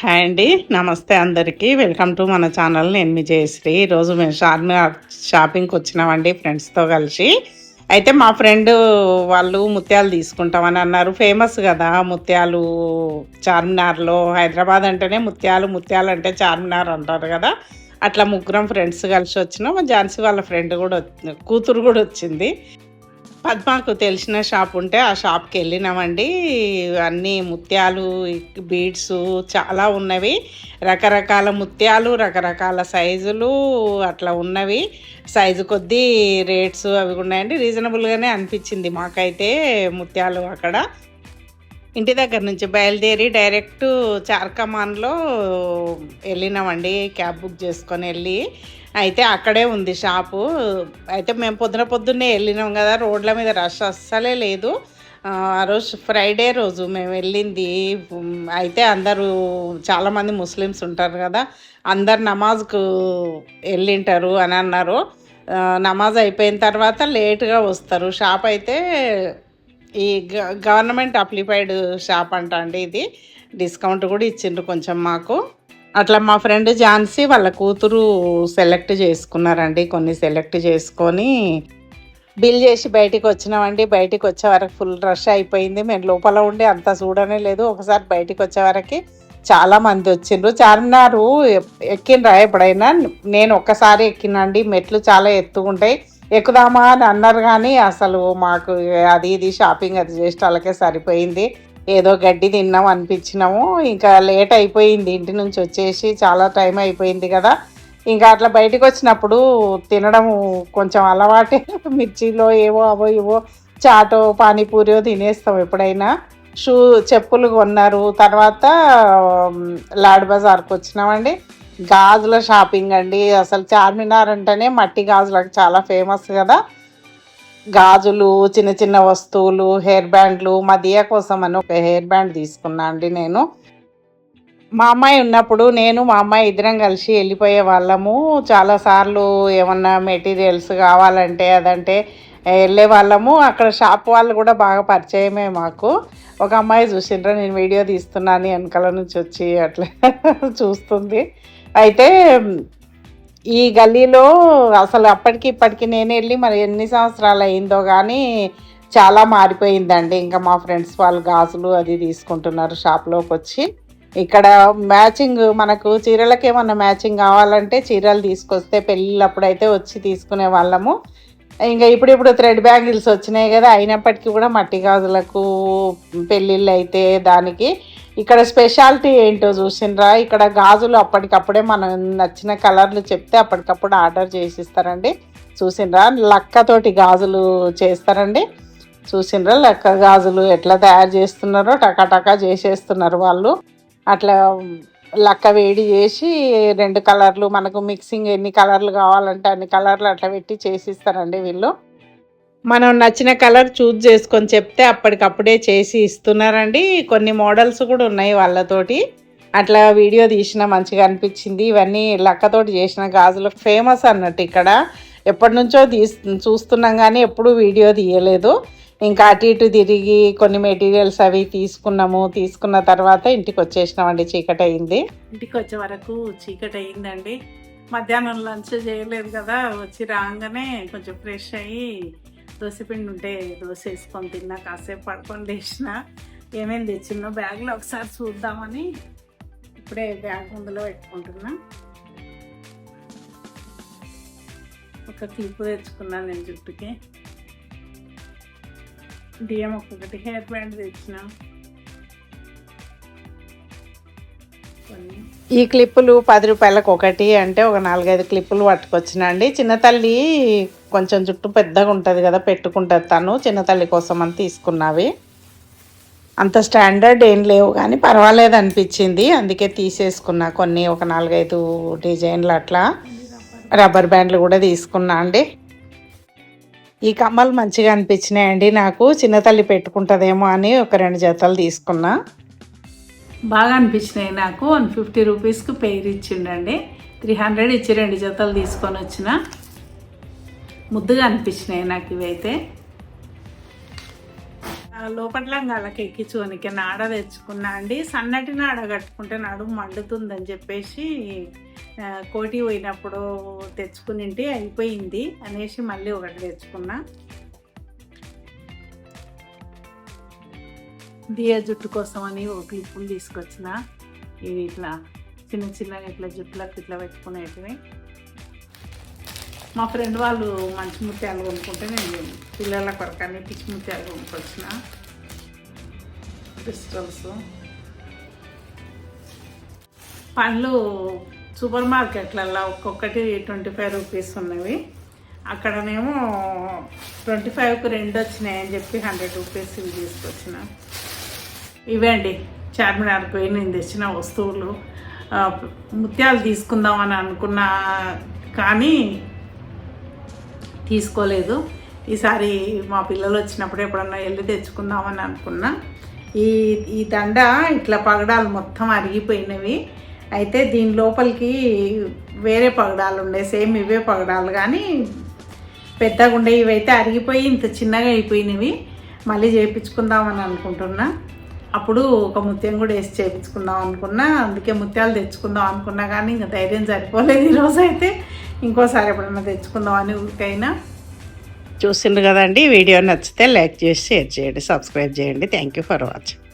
Hi అండి. నమస్తే అందరికీ. వెల్కమ్ టు మన ఛానల్. నేను మీ జయశ్రీ. ఈరోజు మేము చార్మినార్ షాపింగ్కి వచ్చినామండి ఫ్రెండ్స్తో కలిసి. అయితే మా ఫ్రెండ్ వాళ్ళు ముత్యాలు తీసుకుంటామని అన్నారు. ఫేమస్ కదా ముత్యాలు చార్మినార్లో. హైదరాబాద్ అంటేనే ముత్యాలు ముత్యాలు అంటే చార్మినార్ అంటారు కదా. అట్లా ముగ్గురం ఫ్రెండ్స్ కలిసి వచ్చినాం. ఝాన్సీ వాళ్ళ ఫ్రెండ్ కూడా కూతురు కూడా వచ్చింది. పద్మాకు తెలిసిన షాప్ ఉంటే ఆ షాప్కి వెళ్ళినామండి. అన్ని ముత్యాలు బీడ్స్ చాలా ఉన్నవి. రకరకాల ముత్యాలు రకరకాల సైజులు అట్లా ఉన్నవి. సైజు కొద్దీ రేట్స్ అవి ఉన్నాయండి. రీజనబుల్గానే అనిపించింది మాకైతే ముత్యాలు అక్కడ. ఇంటి దగ్గర నుంచి బయలుదేరి డైరెక్ట్ చార్కమాన్లో వెళ్ళినామండి. క్యాబ్ బుక్ చేసుకొని వెళ్ళి అయితే అక్కడే ఉంది షాపు. అయితే మేము పొద్దున పొద్దున్నే వెళ్ళినాం కదా రోడ్ల మీద రష్ అస్సలే లేదు. ఆ రోజు ఫ్రైడే రోజు మేము వెళ్ళింది. అయితే అందరూ చాలామంది ముస్లిమ్స్ ఉంటారు కదా అందరు నమాజ్కు వెళ్ళింటారు అని అన్నారు. నమాజ్ అయిపోయిన తర్వాత లేట్గా వస్తారు. షాప్ అయితే ఈ గ- గవర్నమెంట్ అప్లిఫైడ్ షాప్ అంట అండి ఇది. డిస్కౌంట్ కూడా ఇచ్చిండ్రు కొంచెం మాకు. అట్లా మా ఫ్రెండ్ ఝాన్సీ వాళ్ళ కూతురు సెలెక్ట్ చేసుకున్నారండి. కొన్ని సెలెక్ట్ చేసుకొని బిల్ చేసి బయటికి వచ్చినామండి. బయటికి వచ్చే వరకు ఫుల్ రష్ అయిపోయింది. మేము లోపల ఉండి అంత చూడనే లేదు. ఒకసారి బయటికి వచ్చే వరకు చాలా మంది వచ్చిండ్రు. చార్మినారు ఎక్- ఎప్పుడైనా? నేను ఒక్కసారి ఎక్కినండి మెట్లు చాలా ఎత్తుకుంటాయి ఎక్కుదామా అని అన్నారు కానీ అసలు మాకు అది ఇది షాపింగ్ అది చేసి వాళ్ళకే సరిపోయింది. ఏదో గడ్డి తిన్నాం అనిపించినాము. ఇంకా లేట్ అయిపోయింది. ఇంటి నుంచి వచ్చేసి చాలా టైం అయిపోయింది కదా. ఇంకా అట్లా బయటకు వచ్చినప్పుడు తినడం కొంచెం అలవాటే. మిర్చిలో ఏవో అవో ఏవో చాటో పానీపూరియో తినేస్తాం ఎప్పుడైనా. షూ చెప్పులు కొన్నారు. తర్వాత లాడ్ బజార్కి వచ్చినామండి. గాజుల షాపింగ్ అండి. అసలు చార్మినార్ అంటేనే మట్టి గాజులకు చాలా ఫేమస్ కదా. గాజులు చిన్న చిన్న వస్తువులు హెయిర్ బ్యాండ్లు మా కోసం అని ఒక హెయిర్ బ్యాండ్ తీసుకున్నా అండి నేను. మా అమ్మాయి ఉన్నప్పుడు నేను మా అమ్మాయి ఇద్దరం కలిసి వెళ్ళిపోయే వాళ్ళము. చాలాసార్లు ఏమన్నా మెటీరియల్స్ కావాలంటే అదంటే వెళ్ళే వాళ్ళము. అక్కడ షాప్ వాళ్ళు కూడా బాగా పరిచయమే మాకు. ఒక అమ్మాయి చూసిండ్రా నేను వీడియో తీస్తున్నాను వెనకాల నుంచి వచ్చి అట్లా చూస్తుంది. అయితే ఈ గల్లీలో అసలు అప్పటికి ఇప్పటికి నేను వెళ్ళి మరి ఎన్ని సంవత్సరాలు అయిందో కానీ చాలా మారిపోయిందండి. ఇంకా మా ఫ్రెండ్స్ వాళ్ళు గాజులు అది తీసుకుంటున్నారు షాప్లోకి వచ్చి. ఇక్కడ మ్యాచింగ్ మనకు చీరలకు ఏమన్నా మ్యాచింగ్ కావాలంటే చీరలు తీసుకొస్తే పెళ్ళిళ్ళప్పుడైతే వచ్చి తీసుకునే వాళ్ళము. ఇంకా ఇప్పుడు ఇప్పుడు థ్రెడ్ బ్యాంగిల్స్ వచ్చినాయి కదా అయినప్పటికీ కూడా మట్టి గాజులకు పెళ్ళిళ్ళు అయితే దానికి ఇక్కడ స్పెషాలిటీ ఏంటో చూసినరా? ఇక్కడ గాజులు అప్పటికప్పుడే మనం నచ్చిన కలర్లు చెప్తే అప్పటికప్పుడు ఆర్డర్ చేసిస్తారండి. చూసినరా? లక్కతోటి గాజులు చేస్తారండి. చూసినరా? లక్క గాజులు ఎట్లా తయారు చేస్తున్నారో టకాటకా చేసేస్తున్నారు వాళ్ళు. అట్లా లక్క వేడి చేసి రెండు కలర్లు మనకు మిక్సింగ్ ఎన్ని కలర్లు కావాలంటే అన్ని కలర్లు అట్లా పెట్టి చేసిస్తారండి వీళ్ళు. మనం నచ్చిన కలర్ చూజ్ చేసుకొని చెప్తే అప్పటికప్పుడే చేసి ఇస్తున్నారండి. కొన్ని మోడల్స్ కూడా ఉన్నాయి వాళ్ళతోటి. అట్లా వీడియో తీసిన మంచిగా అనిపించింది. ఇవన్నీ లక్కతోటి చేసిన గాజులు ఫేమస్ అన్నట్టు ఇక్కడ. ఎప్పటి నుంచో తీస్ చూస్తున్నాం కానీ ఎప్పుడూ వీడియో తీయలేదు. ఇంకా అటు ఇటు తిరిగి కొన్ని మెటీరియల్స్ అవి తీసుకున్నాము. తీసుకున్న తర్వాత ఇంటికి వచ్చేసినామండి చీకటి అయింది ఇంటికి వచ్చే వరకు చీకటి అయిందండి మధ్యాహ్నం లంచ్ చేయలేదు కదా వచ్చి రాగానే కొంచెం ఫ్రెష్ అయ్యి దోశపిండి ఉంటే దోశ వేసుకొని తిన్నా కాసేపు పడుకొని లేచిన ఏమేమి తెచ్చిందో బ్యాగ్లో ఒకసారి చూద్దామని ఇప్పుడే బ్యాగ్ ముందులో పెట్టుకుంటున్నా. ఒక క్లిప్ తెచ్చుకున్నాను నేను జుట్టుకి. డిఎం ఒక్కొక్కటి హెయిర్ బ్యాండ్ తెచ్చిన. ఈ క్లిప్పులు పది రూపాయలకు ఒకటి అంటే ఒక నాలుగైదు క్లిప్పులు పట్టుకొచ్చిన అండి. చిన్న తల్లి కొంచెం జుట్టు పెద్దగా ఉంటుంది కదా పెట్టుకుంటుంది తను చిన్న తల్లి కోసం అని తీసుకున్నవి. అంత స్టాండర్డ్ ఏం లేవు కానీ పర్వాలేదు అనిపించింది. అందుకే తీసేసుకున్నా కొన్ని ఒక నాలుగైదు డిజైన్లు అట్లా. రబ్బర్ బ్యాండ్లు కూడా తీసుకున్నా అండి. ఈ కమ్మలు మంచిగా అనిపించినాయండి నాకు. చిన్న తల్లి పెట్టుకుంటుందేమో అని ఒక రెండు జతలు తీసుకున్నా. బాగా అనిపించినాయి నాకు. వన్ ఫిఫ్టీ రూపీస్కి పెయిర్ ఇచ్చిండండి. త్రీ హండ్రెడ్ ఇచ్చి రెండు జతలు తీసుకొని వచ్చిన. ముద్దుగా అనిపించినాయి నాకు ఇవైతే. లోపట్లంగాళ్ళకి ఎక్కించుకోనికి నాడ తెచ్చుకున్నా అండి. సన్నటి నాడ కట్టుకుంటే నడుము మండుతుందని చెప్పేసి కోటి పోయినప్పుడు తెచ్చుకునింటి అయిపోయింది అనేసి మళ్ళీ ఒకటి తెచ్చుకున్నా. దియ జుట్టు కోసం అని ఒక క్లిప్పులు తీసుకొచ్చిన. ఇవి ఇట్లా చిన్న చిన్నగా ఇట్లా జుట్టులకు ఇట్లా పెట్టుకునేటివి. మా ఫ్రెండ్ వాళ్ళు మంచి ముత్యాలు కొనుక్కుంటే నేను పిల్లల కొరకు అన్ని పిచ్చి ముత్యాలు కొనుక్కొచ్చిన. క్రిస్టల్స్ పండ్లు సూపర్ మార్కెట్లలో ఒక్కొక్కటి ట్వంటీ ఫైవ్ రూపీస్ ఉన్నవి. అక్కడనేమో ట్వంటీ ఫైవ్కి రెండు వచ్చినాయి అని చెప్పి హండ్రెడ్ రూపీస్ ఇవి తీసుకొచ్చిన. ఇవే అండి చార్మినార్ పోయి నేను తెచ్చిన వస్తువులు. ముత్యాలు తీసుకుందాం అని అనుకున్నా కానీ తీసుకోలేదు. ఈసారి మా పిల్లలు వచ్చినప్పుడు ఎప్పుడన్నా వెళ్ళి తెచ్చుకుందామని అనుకున్నా. ఈ ఈ దండ ఇట్లా పగడాలు మొత్తం అరిగిపోయినవి. అయితే దీని లోపలికి వేరే పగడాలు ఉండే సేమ్ ఇవే పగడాలు. కానీ పెద్దగా ఉండే ఇవైతే అరిగిపోయి ఇంత చిన్నగా అయిపోయినవి. మళ్ళీ చేయించుకుందామని అనుకుంటున్నా. అప్పుడు ఒక ముత్యం కూడా వేసి చేయించుకుందాం అనుకున్నా అందుకే ముత్యాలు తెచ్చుకుందాం అనుకున్నా కానీ ఇంకా ధైర్యం సరిపోలేదు ఈరోజు అయితే. ఇంకోసారి ఎప్పుడైనా తెచ్చుకుందాం అని ఊరికైనా చూసిండ్రు కదండి వీడియో నచ్చితే లైక్ చేసి షేర్ చేయండి సబ్స్క్రైబ్ చేయండి. Thank you for watching